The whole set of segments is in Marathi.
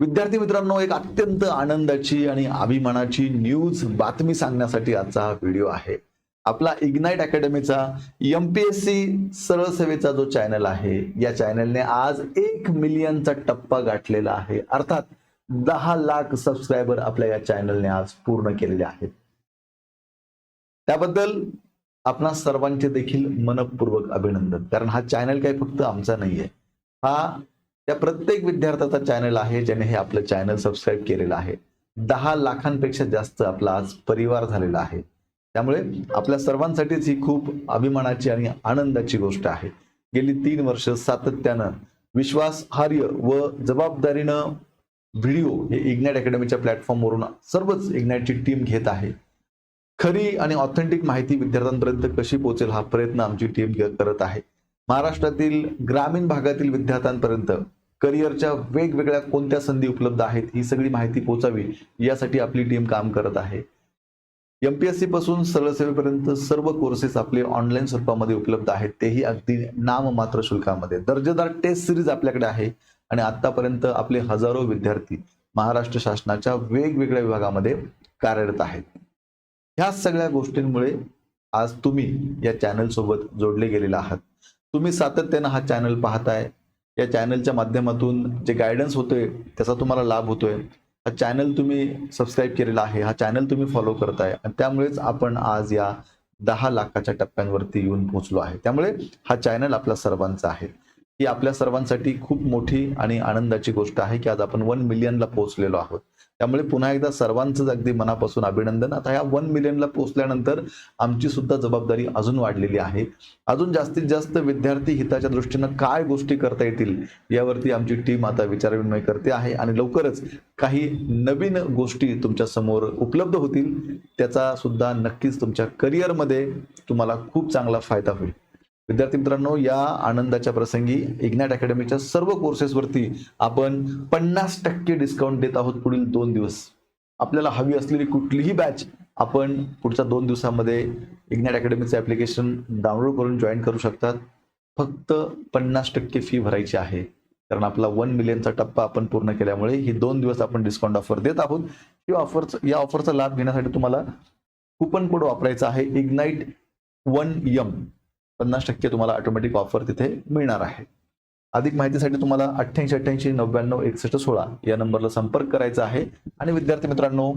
विद्यार्थी मित्रांनो एक अत्यंत आनंदाची आणि अभिमानाची न्यूज बातमी सांगण्यासाठी आजचा हा व्हिडिओ आहे. आपला इग्नाइट अकॅडमीचा एम पी एस सी सरळ सेवेचा जो चॅनल आहे या चॅनलने आज एक मिलियनचा टप्पा गाठलेला आहे. अर्थात दहा लाख सबस्क्रायबर आपल्या या चॅनलने आज पूर्ण केलेले आहेत. त्याबद्दल आपणा सर्वांचे देखील मनपूर्वक अभिनंदन. कारण हा चॅनल काही फक्त आमचा नाहीये. हा त्या प्रत्येक विद्यार्थ्याचा चॅनल आहे ज्याने हे आपलं चॅनल सबस्क्राईब केलेलं आहे. दहा लाखांपेक्षा जास्त आपला आज परिवार झालेला आहे. त्यामुळे आपल्या सर्वांसाठीच ही खूप अभिमानाची आणि आनंदाची गोष्ट आहे. गेली तीन वर्ष सातत्यानं विश्वासार्ह व जबाबदारीनं व्हिडिओ हे इग्नाइट अकॅडमीच्या प्लॅटफॉर्मवरून सर्वच इग्नाइटची टीम घेत आहे. खरी आणि ऑथेंटिक माहिती विद्यार्थ्यांपर्यंत कशी पोहोचेल हा प्रयत्न आमची टीम करत आहे. महाराष्ट्रातील ग्रामीण भागातील विद्यार्थ्यांपर्यंत करिअरच्या वेगवेगळ्या कोणत्या संधी उपलब्ध आहेत ही सगळी माहिती पोचावी यासाठी आपली टीम काम करत आहे. एमपीएससी पासून सरळ सेवेपर्यंत सर्व कोर्सेस आपले ऑनलाईन स्वरूपामध्ये उपलब्ध आहेत तेही अगदी नाममात्र शुल्कामध्ये. दर्जेदार टेस्ट सिरीज आपल्याकडे आहे आणि आतापर्यंत आपले हजारो विद्यार्थी महाराष्ट्र शासनाच्या वेगवेगळ्या विभागामध्ये कार्यरत आहेत. ह्या सगळ्या गोष्टींमुळे आज तुम्ही या चॅनल सोबत जोडले गेलेले आहात. तुम्ही सातत्यानं हा चॅनल पाहताय या चॅनलच्या माध्यमातून जे गायडन्स होतोय त्याचा तुम्हाला लाभ होतोय. हा चॅनल तुम्ही सबस्क्राईब केलेला आहे हा चॅनल तुम्ही फॉलो करताय. आणि त्यामुळेच आपण आज या दहा लाखाच्या टप्प्यांवरती येऊन पोहोचलो आहे. त्यामुळे हा चॅनल आपल्या सर्वांचा आहे. ही आपल्या सर्वांसाठी खूप मोठी आणि आनंदाची गोष्ट आहे की आज आपण वन मिलियनला पोहोचलेलो आहोत. त्यामुळे पुन्हा एकदा सर्वांचंच अगदी मनापासून अभिनंदन. आता या वन मिलियनला पोहोचल्यानंतर आमची सुद्धा जबाबदारी अजून वाढलेली आहे. अजून जास्तीत जास्त विद्यार्थी हिताच्या दृष्टीनं काय गोष्टी करता येतील यावरती आमची टीम आता विचारविनिमय करते आहे आणि लवकरच काही नवीन गोष्टी तुमच्यासमोर उपलब्ध होतील. त्याचा सुद्धा नक्कीच तुमच्या करिअरमध्ये तुम्हाला खूप चांगला फायदा होईल. विद्यार्थी मित्रांनो या आनंदाच्या प्रसंगी इग्नॅट अकॅडमीच्या सर्व कोर्सेसवरती आपण पन्नास टक्के डिस्काउंट देत आहोत पुढील दोन दिवस. आपल्याला हवी असलेली कुठलीही बॅच आपण पुढच्या दोन दिवसामध्ये इग्नॅट अकॅडमीचं ॲप्लिकेशन डाउनलोड करून जॉईन करू शकतात. फक्त पन्नास टक्के फी भरायची आहे. कारण आपला वन मिलियनचा टप्पा आपण पूर्ण केल्यामुळे ही दोन दिवस आपण डिस्काउंट ऑफर देत आहोत. ही ऑफर या ऑफरचा लाभ घेण्यासाठी तुम्हाला कुपन कोड वापरायचा आहे इग्नाईट वन यम पन्नास टक्के तुम्हाला ऑटोमॅटिक ऑफर तिथे मिळणार आहे. अधिक माहितीसाठी तुम्हाला अठ्ठ्याऐंशी अठ्ठ्याऐंशी नव्याण्णव एकसष्ट सोळा या नंबरला संपर्क करायचा आहे. आणि विद्यार्थी मित्रांनो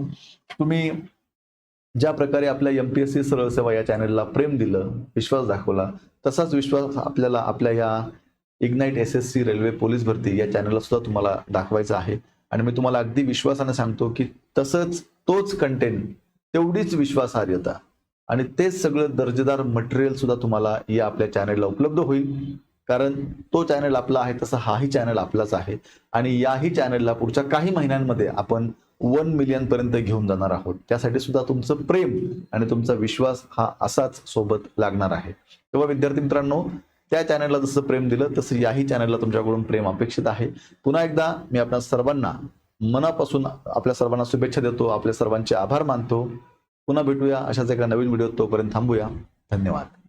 तुम्ही ज्या प्रकारे आपल्या एम पी एस सी सरळ सेवा या चॅनलला प्रेम दिलं विश्वास दाखवला तसाच विश्वास आपल्याला आपल्या या Ignite S S C railway police भरती या चॅनलला सुद्धा तुम्हाला दाखवायचं आहे. आणि मी तुम्हाला अगदी विश्वासाने सांगतो की तसंच तोच कंटेंट तेवढीच विश्वासार्हता आणि तेच सगळं दर्जेदार मटेरियल सुद्धा तुम्हाला या आपल्या चॅनेलला उपलब्ध होईल. कारण तो चॅनल आपला आहे तसा हाही चॅनल आपलाच आहे. आणि याही चॅनलला पुढच्या काही महिन्यांमध्ये आपण वन मिलियन पर्यंत घेऊन जाणार आहोत. त्यासाठी सुद्धा तुमचं प्रेम आणि तुमचा विश्वास हा असाच सोबत लागणार आहे. तेव्हा विद्यार्थी मित्रांनो त्या चॅनलला जसं प्रेम दिलं तसं याही चॅनलला तुमच्याकडून प्रेम अपेक्षित आहे. पुन्हा एकदा मी आपल्या सर्वांना मनापासून आपल्या सर्वांना शुभेच्छा देतो आपल्या सर्वांचे आभार मानतो. पुन्हा भेटूया. अशाच एका नवीन व्हिडिओ तोपर्यंत थांबूया. धन्यवाद.